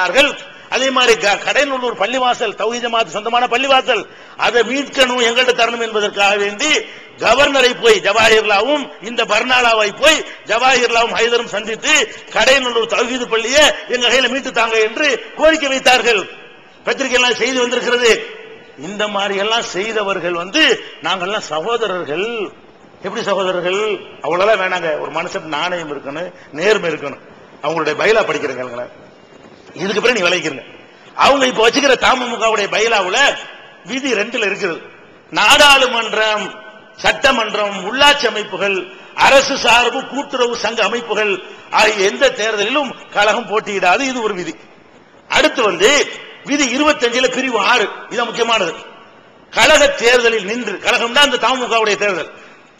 சொன்னார்கள் அதே மாதிரி க- கடைநல்லூர் பள்ளிவாசல் தௌஹீத் ஜமாத் சொந்தமான பள்ளிவாசல் அதை மீட்கணும் எங்கள்கிட்ட தரணும் என்பதற்காக வேண்டி கவர்னரை போய் ஜவாஹிர்லாவும் இந்த பர்னாலாவை போய் ஜவாஹிர்லாவும் ஹைதரும் சந்தித்து கடைநல்லூர் தௌஹீது பள்ளியை எங்க கையில மீட்டு தாங்க என்று கோரிக்கை வைத்தார்கள். பத்திரிகை எல்லாம் செய்தி வந்திருக்கிறது. இந்த மாதிரி எல்லாம் செய்தவர்கள் வந்து நாங்கெல்லாம் சகோதரர்கள். எப்படி சகோதரர்கள்? அவ்வளவுதான் வேணாங்க. ஒரு மனுஷன் நாணயம் இருக்கணும் நேர்மை இருக்கணும். அவங்களுடைய பயிலா படிக்கிறேங்க இதுக்கு பிறகு நீ விளைக்கிறங்க அவங்க இப்ப வச்சுக்கிற தமுகவுடைய பயிலாவுல விதி ரெண்டுல இருக்குது. நாடாளுமன்றம் சட்டமன்றம் உள்ளாட்சி அமைப்புகள் அரசு சார்பு கூட்டுறவு சங்க அமைப்புகள் ஆகிய எந்த தேர்தலிலும் கழகம் போட்டியிடாது இது ஒரு விதி. அடுத்து வந்து விதி 25 பிரிவு ஆறு இது முக்கியமானது. கழக தேர்தலில் நின்று கழகம் தான் இந்த தமுகவுடைய தேர்தல்.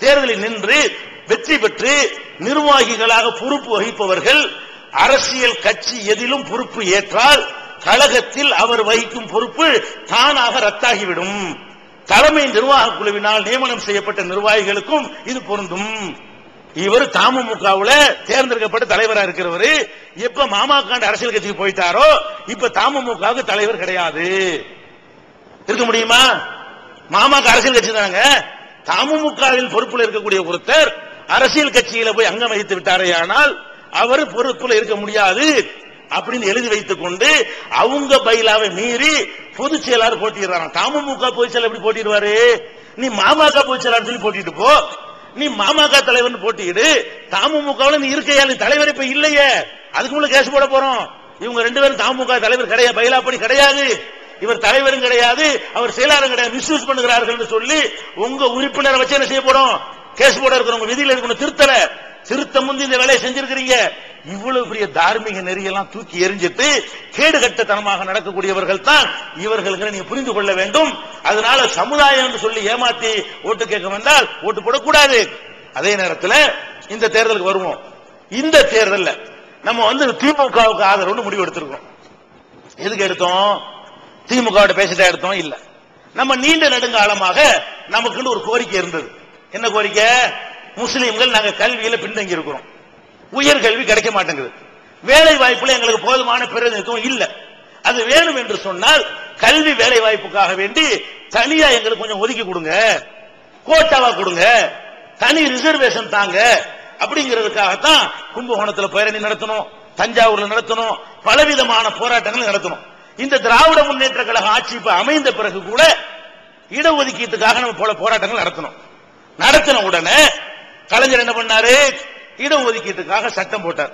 தேர்தலில் நின்று வெற்றி பெற்று நிர்வாகிகளாக பொறுப்பு வகிப்பவர்கள் அரசியல் கட்சி எதிலும் பொறுப்பு ஏற்றால் கழகத்தில் அவர் வகிக்கும் பொறுப்பு தானாக ரத்தாகிவிடும். தலைமை நிர்வாக குழுவினால் நியமனம் செய்யப்பட்ட நிர்வாகிகளுக்கும் இது பொருந்தும். இவர் தமுகவுல தேர்ந்தெடுக்கப்பட்ட தலைவரா இருக்கிறவரு. எப்ப மாமாக்காண்ட அரசியல் கட்சிக்கு போயிட்டாரோ இப்ப தமுகவுக்கு தலைவர் கிடையாது. இருக்க முடியுமா? மாமாக்கு அரசியல் கட்சி தாங்க தாமமுகவின் பொறுப்புல இருக்கக்கூடிய ஒருத்தர் அரசியல் கட்சியில போய் அங்கம் வகித்து விட்டாரே ஆனால் அவர் பொறுப்புல இருக்க முடியாது அப்படின்னு எழுதி வைத்துக் கொண்டு அவங்க பயிலாவை மீறி பொதுச் செயலாளர் போட்டிடுறாங்க தமுக பொதுச் செயலர் எப்படி போட்டிடுவாரு? நீ மாமாக பொதுச் செயலாளர் சொல்லி போட்டிட்டு போ. நீ மாமாக தலைவர்னு போட்டியிடு. தமுகவில் நீ இருக்கையா? நீ தலைவர் இப்ப இல்லையே. அதுக்கு முன்ன கேஸ் போட போறோம். இவங்க ரெண்டு பேரும் தமுக தலைவர் கிடையாது பயிலாப்படி கிடையாது. இவர் தலைவரும் கிடையாது அவர் செயலாளரும் கிடையாது. மிஸ்யூஸ் பண்ணுகிறார்கள் சொல்லி உங்க உறுப்பினரை வச்சு என்ன செய்ய போறோம்? கேஸ் போட இருக்கிறவங்க விதியில இருக்கணும் திருத்தலை. திருத்தம் முந்தி இந்த வேலையை செஞ்சிருக்கிறீங்க. இவ்வளவு பெரிய தார்மீக நெறியெல்லாம் தூக்கி எரிஞ்சிட்டு கேடு கட்டத்தனமாக நடக்கக்கூடியவர்கள் தான் இவர்கள் நீங்க புரிந்து கொள்ள வேண்டும். அதனால சமுதாயம் என்று சொல்லி ஏமாத்தி ஓட்டு கேட்க வந்தால் ஓட்டு போடக்கூடாது. அதே நேரத்தில் இந்த தேர்தலுக்கு வருவோம். இந்த தேர்தல்ல நம்ம வந்து திமுகவுக்கு ஆதரவுன்னு முடிவு எடுத்திருக்கோம் எதுக்கு எடுத்தோம்? திமுக பேசிட்டா எடுத்தோம்? இல்ல. நம்ம நீண்ட நெடுங்காலமாக நமக்குன்னு ஒரு கோரிக்கை இருந்தது. என்ன கோரிக்கை? முஸ்லீம்கள் நாங்க கல்வியில பின்தங்கி இருக்கிறோம். உயர்கல்வி கிடைக்க மாட்டேங்குது. வேலை வாய்ப்புல எங்களுக்கு போதுமான பிரதிநிதித்துவம் இல்ல. அது வேணும் என்று சொன்னால் கல்வி வேலை வாய்ப்புக்காக வேண்டி தனியா எங்களுக்கு கொஞ்சம் ஒதுக்கி கொடுங்க. கோட்டாவா கொடுங்க. தனி ரிசர்வேஷன் தாங்க. அப்படிங்கிறதுக்காகத்தான் கும்பகோணத்துல பேரணி நடத்தணும் தஞ்சாவூர்ல நடத்தணும் பலவிதமான போராட்டங்கள் நடத்தணும். இந்த திராவிட முன்னேற்ற கழக ஆட்சி இப்ப அமைந்த பிறகு கூட இடஒதுக்கீட்டுக்காக நம்ம போல போராட்டங்கள் நடத்தணும். நடத்தின உடனே கலைஞர் என்ன பண்ணாரு? இடஒதுக்கீட்டுக்காக சட்டம் போட்டார்.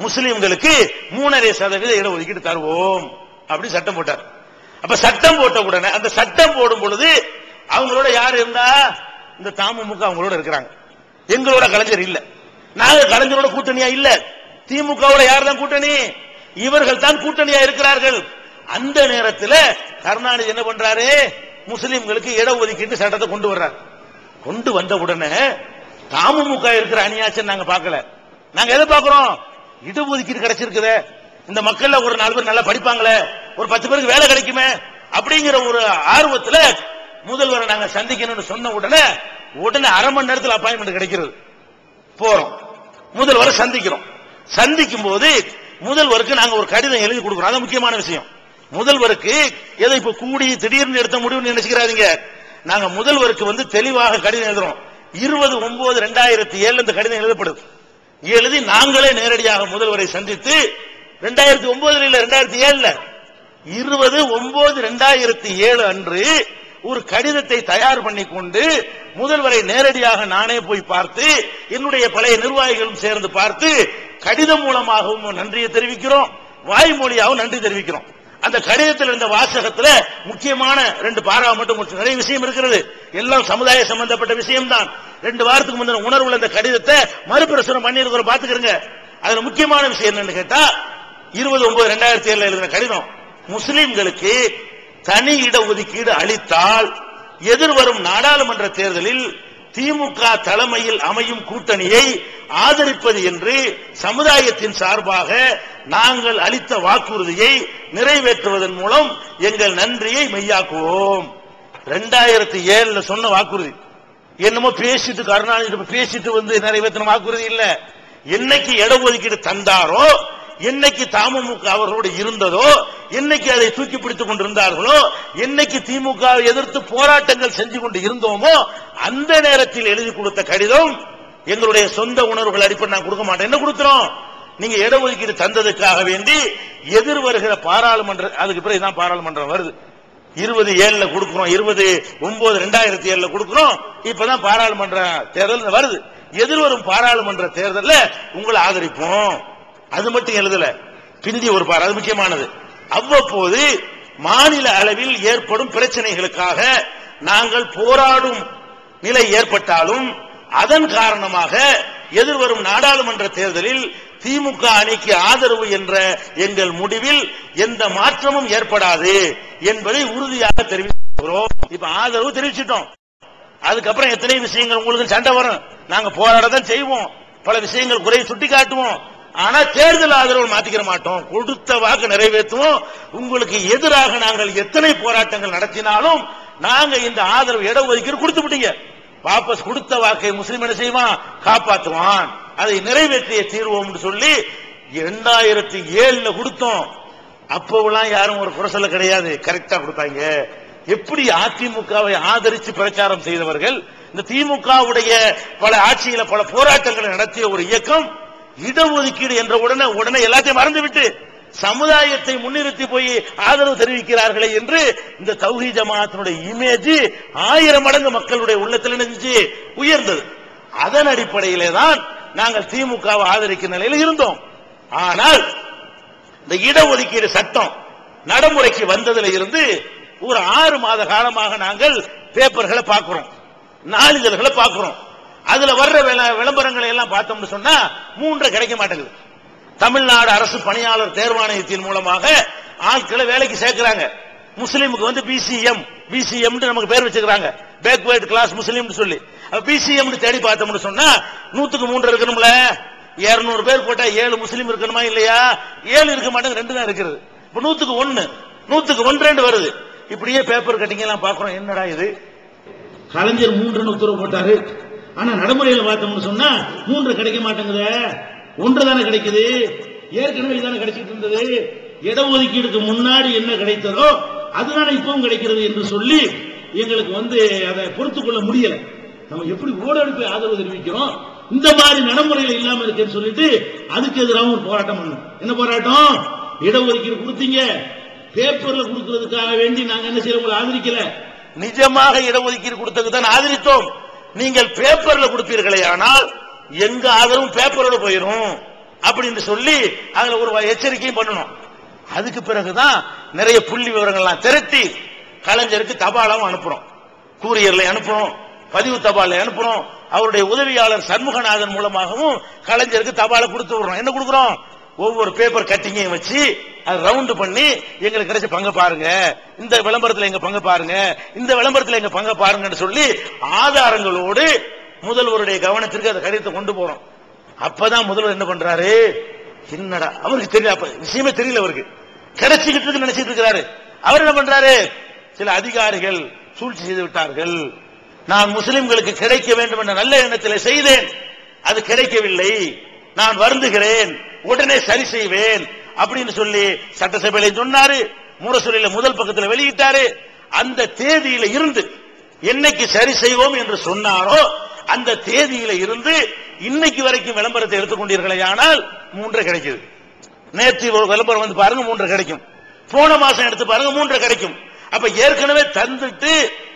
முஸ்லிம்களுக்கு மூணரை சதவீத இடஒதுக்கீடு தருவோம் அப்படி சட்டம் போட்டார். அப்ப சட்டம் போட்ட உடனே அந்த சட்டம் போடும் பொழுது அவங்களோட யார் இருந்தா? இந்த தாமுமுக அவங்களோட இருக்கிறாங்க. எங்களோட கலைஞர் இல்ல. நாங்க கலைஞரோட கூட்டணியா இல்ல. திமுகவோட யார் தான் கூட்டணி? இவர்கள் தான் கூட்டணியா இருக்கிறார்கள். அந்த நேரத்தில் கருணாநிதி என்ன பண்றாரு? முஸ்லிம்களுக்கு இடஒதுக்கீட்டு சட்டத்தை கொண்டு வர்றார். கொண்டு வந்த உடனே தமுக இருக்கிற அணியாச்சும் நாங்க பார்க்கல. நாங்க எதை பாக்குறோம் இடஒதுக்கீடு கிடைச்சிருக்குதே. இந்த மக்கள்ல ஒரு நாலு பேர் நல்லா படிப்பாங்களே. ஒரு பத்து பேருக்கு வேலை கிடைக்குமே. அப்படிங்கிற ஒரு ஆர்வத்துல முதல்வரை நாங்க சந்திக்கணும்னு சொன்ன உடனே உடனே அரை மணி நேரத்தில் அப்பாயின்மெண்ட் கிடைக்கிறது. போறோம். முதல்வரை சந்திக்கிறோம். சந்திக்கும் போது முதல்வருக்கு நாங்க ஒரு கடிதம் எழுதி கொடுக்கிறோம். அது முக்கியமான விஷயம். முதல்வருக்கு எதை இப்ப கூடி திடீர்னு எடுத்த முடிவுன்னு நினைச்சுக்கிறாதீங்க. நாங்க முதல்வருக்கு வந்து தெளிவாக கடிதம் எழுதுறோம். இருபது ஒன்பது ரெண்டாயிரத்தி ஏழு இந்த கடிதம் எழுதப்படுது எழுதி நாங்களே நேரடியாக முதல்வரை சந்தித்து ரெண்டாயிரத்தி ஒன்பதுல இல்ல ரெண்டாயிரத்தி ஏழுல. இருபது ஒன்பது ரெண்டாயிரத்தி ஏழு அன்று ஒரு கடிதத்தை தயார் பண்ணி கொண்டு முதல்வரை நேரடியாக நானே போய் பார்த்து என்னுடைய பழைய நிர்வாகிகளும் சேர்ந்து பார்த்து கடிதம் மூலமாகவும் நன்றியை தெரிவிக்கிறோம். வாய்மொழியாகவும் நன்றி தெரிவிக்கிறோம். அந்த கடிதத்தில் இருந்த வாசகத்துல முக்கியமான ரெண்டு பாரா மட்டும் நிறைய விஷயம் இருக்கிறது. எல்லாம் சமுதாய சம்பந்தப்பட்ட விஷயம்தான். ரெண்டு வாரத்துக்கு முந்தின உணர்வுல இந்த கடிதத்தை மறுபிரசுரம் பண்ணியிருக்கிறோம் பாத்துக்கிறங்க அதுல முக்கியமான விஷயம் என்னன்னு கேட்டா இருபது ஒன்பது ரெண்டாயிரத்தி ஏழுல எழுதின கடிதம் முஸ்லிம்களுக்கு தனி இட ஒதுக்கீடு அளித்தால் எதிர்வரும் நாடாளுமன்ற தேர்தலில் திமுக தலைமையில் அமையும் கூட்டணியை ஆதரிப்பது என்று சமுதாயத்தின் சார்பாக நாங்கள் அளித்த வாக்குறுதியை நிறைவேற்றுவதன் மூலம் எங்கள் நன்றியை மெய்யாக்குவோம். ரெண்டாயிரத்தி ஏழுல சொன்ன வாக்குறுதி. என்னமோ பேசிட்டு கருணாநிதி பேசிட்டு வந்து நிறைவேற்றின வாக்குறுதி இல்ல. என்னைக்கு இட ஒதுக்கீடு தந்தாரோ என்னைக்கு தாமமுக அவர்களோடு இருந்ததோ என்னைக்கு அதை தூக்கி பிடித்துக் கொண்டிருந்தார்களோ என்னைக்கு திமுக எதிர்த்து போராட்டங்கள் செஞ்சு கொண்டு இருந்தோமோ அந்த நேரத்தில் எழுதி கொடுத்த கடிதம் எங்களுடைய சொந்த உணர்வுகள் அடிப்படை நான் கொடுக்க மாட்டேன். என்ன கொடுக்கிறோம்? நீங்க இடஒதுக்கீடு தந்ததுக்காக வேண்டி எதிர் வருகிற பாராளுமன்ற அதுக்கு பிறகு தான் பாராளுமன்றம் வருது. இருபது ஏழுல கொடுக்கிறோம். இருபது ஒன்பது ரெண்டாயிரத்தி ஏழுல கொடுக்கிறோம். இப்பதான் பாராளுமன்ற தேர்தல் வருது. எதிர்வரும் பாராளுமன்ற தேர்தலில் உங்களை ஆதரிப்போம். அது மட்டும் எழுதல. பிந்தி ஒரு பார் அது முக்கியமானது. அவ்வப்போது மாநில அளவில் ஏற்படும் பிரச்சனைகளுக்காக நாங்கள் போராடும் நிலை ஏற்பட்டாலும் அதன் காரணமாக எதிர்வரும் நாடாளுமன்ற தேர்தலில் திமுக அணிக்கு ஆதரவு என்ற எங்கள் முடிவில் எந்த மாற்றமும் ஏற்படாது என்பதை உறுதியாக தெரிவிக்கிறோம். இப்ப ஆதரவு தெரிவிச்சிட்டோம். அதுக்கப்புறம் எத்தனை விஷயங்கள் உங்களுக்கு சண்டை வரும்? நாங்க போராட செய்வோம். பல விஷயங்கள் குறையை சுட்டி காட்டுவோம் ஆனா தேர்தல் ஆதரவு மாத்திக்கிற மாட்டோம். கொடுத்த வாக்கு நிறைவேற்றுவோம். உங்களுக்கு எதிராக நாங்கள் எத்தனை போராட்டங்கள் நடத்தினாலும் நாங்க இந்த ஆதரவு இட ஒதுக்கீடு கொடுத்து விட்டீங்க. வாபஸ் கொடுத்த வாக்கை முஸ்லிம் என்ன செய்வான்? காப்பாற்றுவான். அதை நிறைவேற்றிய தீர்வோம்னு சொல்லி இரண்டாயிரத்தி ஏழுல கொடுத்தோம். அப்போவெல்லாம் யாரும் ஒரு புரசல கிடையாது. கரெக்டா கொடுத்தாங்க எப்படி அதிமுகவை ஆதரித்து பிரச்சாரம் செய்தவர்கள் இந்த திமுகவுடைய பல ஆட்சியில பல போராட்டங்களை நடத்திய ஒரு இயக்கம் இடஒதுக்கீடு என்ற உடனே உடனே எல்லாத்தையும் மறந்துவிட்டு சமுதாயத்தை முன்னிறுத்தி போய் ஆதரவு தெரிவிக்கிறார்களே என்று இந்த தௌஹி ஜமாத்தினுடைய இமேஜ் ஆயிரம் மடங்கு மக்களுடைய உள்ளத்தில் நினைச்சு உயர்ந்தது. அதன் அடிப்படையிலே தான் நாங்கள் திமுகவை ஆதரிக்கும் நிலையில் இருந்தோம். ஆனால் இந்த இடஒதுக்கீடு சட்டம் நடைமுறைக்கு வந்ததுல இருந்து ஒரு ஆறு மாத காலமாக நாங்கள் பேப்பர்களை பார்க்கிறோம். நாளிதழ்களை பார்க்கிறோம். அதுல வர்ற விளம்பரங்களை எல்லாம் பார்த்தோம்னு சொன்னா மூன்று கிடைக்க மாட்டேங்குது. தமிழ்நாடு அரசு பணியாளர் தேர்வாணையத்தின் மூலமாக ஆட்களை வேலைக்கு சேர்க்கிறாங்க. முஸ்லீமுக்கு வந்து பிசிஎம் பிசிஎம் நமக்கு பேர் வச்சுக்கிறாங்க. பேக்வேர்டு கிளாஸ் முஸ்லீம் சொல்லி. பிசிஎம் தேடி பார்த்தோம்னு சொன்னா நூத்துக்கு மூன்று இருக்கணும்ல? இருநூறு பேர் போட்டா ஏழு முஸ்லீம் இருக்கணுமா இல்லையா? ஏழு இருக்க மாட்டாங்க ரெண்டு தான் இருக்கிறது இப்ப நூத்துக்கு ஒன்னு நூத்துக்கு ஒன்று ரெண்டு வருது. இப்படியே பேப்பர் கட்டிங் எல்லாம் பாக்குறோம் என்னடா இது? கலைஞர் மூன்று உத்தரவு போட்டாரு. ஆனா நடைமுறையில பார்த்தோம்னு சொன்னா மூன்று கிடைக்க மாட்டேங்குது. ஒன்று தானே கிடைக்குது? ஏற்கனவே இதானே கிடைச்சிட்டு இருந்தது. இடஒதுக்கீடுக்கு முன்னாடி என்ன கிடைத்ததோ அதுதானே இப்பவும் கிடைக்கிறது என்று சொல்லி எங்களுக்கு வந்து அதை பொறுத்து கொள்ள முடியல. நம்ம எப்படி ஓடெடுப்பை ஆதரவு தெரிவிக்கிறோம்? இந்த மாதிரி நடைமுறைகள் இல்லாம இருக்குன்னு சொல்லிட்டு அதுக்கு எதிராகவும் ஒரு போராட்டம் பண்ணோம் என்ன போராட்டம்? இடஒதுக்கீடு கொடுத்தீங்க. பேப்பர்ல கொடுக்கறதுக்காக வேண்டி நாங்க என்ன செய்யறோம்? உங்களை ஆதரிக்கல. நிஜமாக இடஒதுக்கீடு கொடுத்ததுக்கு தான் ஆதரித்தோம். நீங்கள் பேப்பர்ல கொடுப்பீர்களே ஆனால் எங்க ஆதரவும் பேப்பரோட போயிடும் அப்படின்னு சொல்லி அதுல ஒரு எச்சரிக்கையும் பண்ணணும். அதுக்கு பிறகுதான் நிறைய புள்ளி விவரங்கள்லாம் திரட்டி கலைஞருக்கு தபாலாவும் அனுப்புறோம். கூரியர்ல அனுப்புறோம். பதிவு தபால அனுப்புறோம். அவருடைய உதவியாளர் சண்முகநாதன் மூலமாகவும் கலைஞருக்கு தபாலை கொடுத்து விடுறோம். என்ன கொடுக்குறோம்? ஒவ்வொரு பேப்பர் கட்டிங்கையும் வச்சு அது ரவுண்டு பண்ணி எங்களுக்கு கிடைச்ச பங்க பாருங்க. இந்த விளம்பரத்துல எங்க பங்க பாருங்க. இந்த விளம்பரத்துல எங்க பங்க பாருங்கன்னு சொல்லி ஆதாரங்களோடு முதல்வருடைய கவனத்திற்கு அந்த கடிதத்தை கொண்டு போறோம். அப்பதான் முதல்வர் என்ன பண்றாரு? என்னடா அவருக்கு தெரியல அப்ப விஷயமே தெரியல அவருக்கு. கிடைச்சிக்கிட்டு நினைச்சிட்டு இருக்கிறாரு அவர் என்ன பண்றாரு? சில அதிகாரிகள் சூழ்ச்சி செய்து விட்டார்கள். நான் முஸ்லிம்களுக்கு கிடைக்க வேண்டும் என்ற நல்ல எண்ணத்தில் செய்தேன். அது கிடைக்கவில்லை. நான் வருந்துகிறேன். உடனே சரி செய்வேன் அப்படின்னு சொல்லி சட்டசபையில சொன்னாரு. முரசொலியில முதல் பக்கத்தில் வெளியிட்டாரு. அந்த தேதியில இருந்து என்னைக்கு சரி செய்வோம் என்று சொன்னாரோ அந்த தேதியில இருந்து இன்னைக்கு வரைக்கும் விளம்பரத்தை எடுத்துக்கொண்டீர்களே ஆனால் மூன்று கிடைக்குது. நேற்று விளம்பரம் வந்து பாருங்க மூன்று கிடைக்கும். போன மாசம் எடுத்து பாருங்க மூன்று கிடைக்கும். அப்ப ஏற்கனவே தந்துட்டு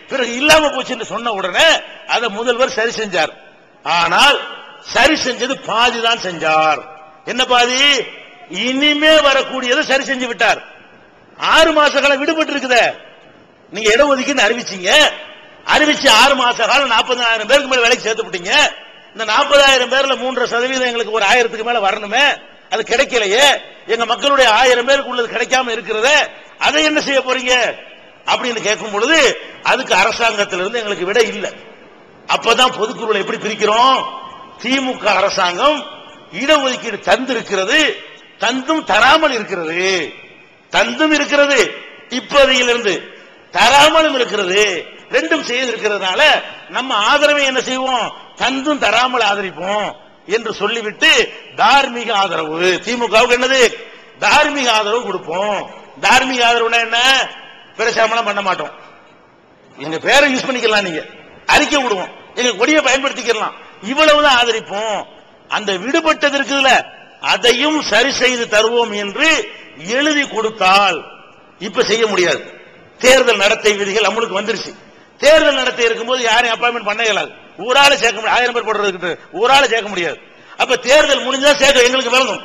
பிறகு இல்லாம போச்சுன்னு சொன்ன உடனே அதை முதல்வர் சரி செஞ்சார். ஆனால் சரி செஞ்சது பாதி தான் செஞ்சார். என்ன பாதி? இனிமே வரக்கூடியதை சரி செஞ்சு விட்டார். ஆறு மாச காலம் விடுபட்டு இருக்குத. நீங்க இடம் அறிவிச்சீங்க. அறிவிச்சு ஆறு மாச காலம் நாற்பதாயிரம் பேருக்கு மேல வேலைக்கு சேர்த்து விட்டீங்க. இந்த நாற்பதாயிரம் பேர்ல மூன்றரை சதவீதம் எங்களுக்கு ஒரு ஆயிரத்துக்கு மேல வரணுமே. அது கிடைக்கலையே. எங்க மக்களுடைய ஆயிரம் பேருக்கு உள்ளது கிடைக்காம இருக்கிறத. அதை என்ன செய்ய போறீங்க? அப்படின்னு கேட்கும் பொழுது அதுக்கு அரசாங்கத்திலிருந்து எங்களுக்கு விட இல்லை. அப்பதான் பொதுக்குழுவை எப்படி பிரிக்கிறோம்? திமுக அரசாங்கம் இடஒதுக்கீடு தந்திருக்கிறது தந்தும் தராமல் இருக்கிறது. தந்தும் இருக்கிறது. இப்போதையிலிருந்து தராமலும் இருக்கிறது. ரெண்டும் செய்திருக்கிறதுனால நம்ம ஆதரவை என்ன செய்வோம்? தந்தும் தராமல் ஆதரிப்போம் என்று சொல்லிவிட்டு தார்மீக ஆதரவு. திமுகவுக்கு என்னது? தார்மீக ஆதரவு கொடுப்போம். தார்மீக ஆதரவுனா என்ன? பிரசாரமெல்லாம் பண்ண மாட்டோம். எங்க பேரை யூஸ் பண்ணிக்கலாம் நீங்க. அறிக்கை விடுவோம். எங்க கொடியை பயன்படுத்திக்கலாம். இவ்வளவுதான் ஆதரிப்போம். அந்த விடுபட்டது இருக்குதுல அதையும் சரி செய்து தருவோம் என்று எழுதி கொடுத்தால் இப்ப செய்ய முடியாது. தேர்தல் நடத்தை விதிகள் நம்மளுக்கு வந்துருச்சு. தேர்தல் நடத்தை இருக்கும்போது யாரையும் அப்பாயின்மெண்ட் பண்ண இயலாது ஊரால சேர்க்க முடியாது. ஆயிரம் பேர் போடுறதுக்கு ஊரால சேர்க்க முடியாது. அப்ப தேர்தல் முடிஞ்சா சேர்க்க எங்களுக்கு விளங்கும்.